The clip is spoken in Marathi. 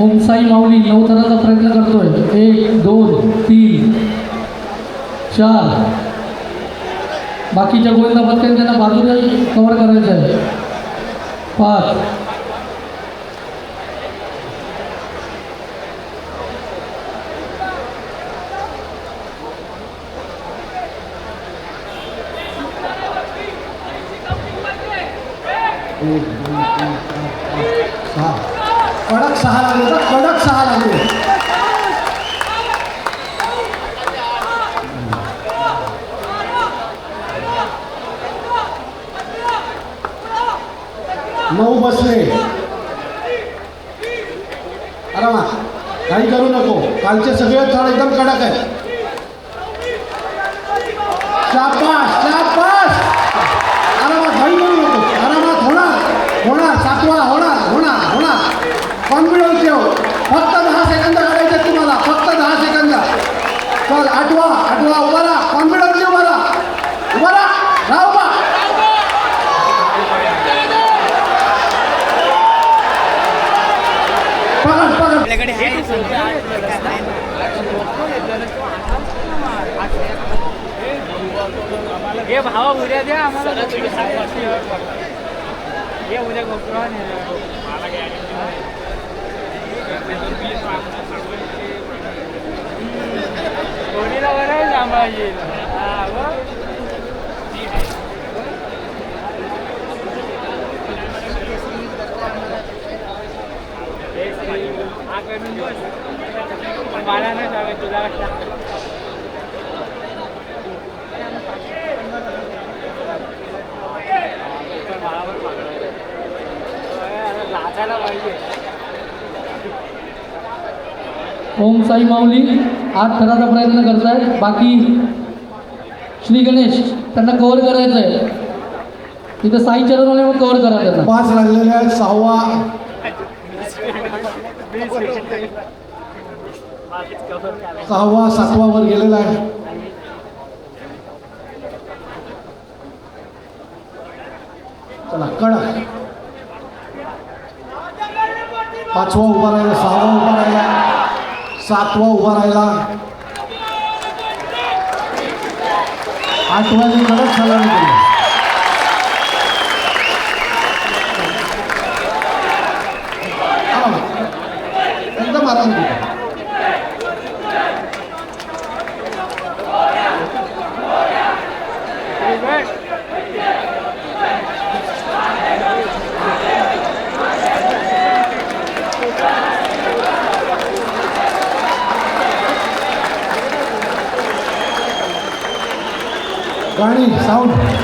ओमसाई माऊली नऊ थराचा प्रयत्न करतोय. एक दोन तीन चार. बाकीच्या गोविंदा पत्त्याने त्यांना बाजूला कव्हर करायचं आहे. पाच. एक दोन तीन चार पाच सहा. कडक सहा लागले तर कडक सहा लागले. नऊ बसले. अरे आरामा काही करू नको. कालचे सगळे थळ एकदम कडक आहे कॉन्फिडन्स ठेव फक्त दहा सेकंद काढायचे तुम्हाला. फक्त दहा सेकंद चल आठवा आठवा उभा राहा कॉन्फिडन्स उभा राहा उभा राहा राहा उभा पकड पकड. हे भावा उद्या द्या आम्हाला हे उद्या गोपुरा बरं सांभाळशील हा मला नाही सांगत तुला लाचायला पाहिजे ओम साई माऊली आज करायचा प्रयत्न करत आहे बाकी श्री गणेश त्यांना कव्हर करायचं आहे तिथं साई चरणवाले मग कव्हर करा त्यांना. पाच लागलेले आहेत सहावा. सहावा सातवा वर गेलेला आहे. चला कडा. पाचवा उभा राहिला सहावा उभा राहिला. सातवा उभा राहिला. आठव्याने कडक सलामी केली. एकदम आराम Barney, sound.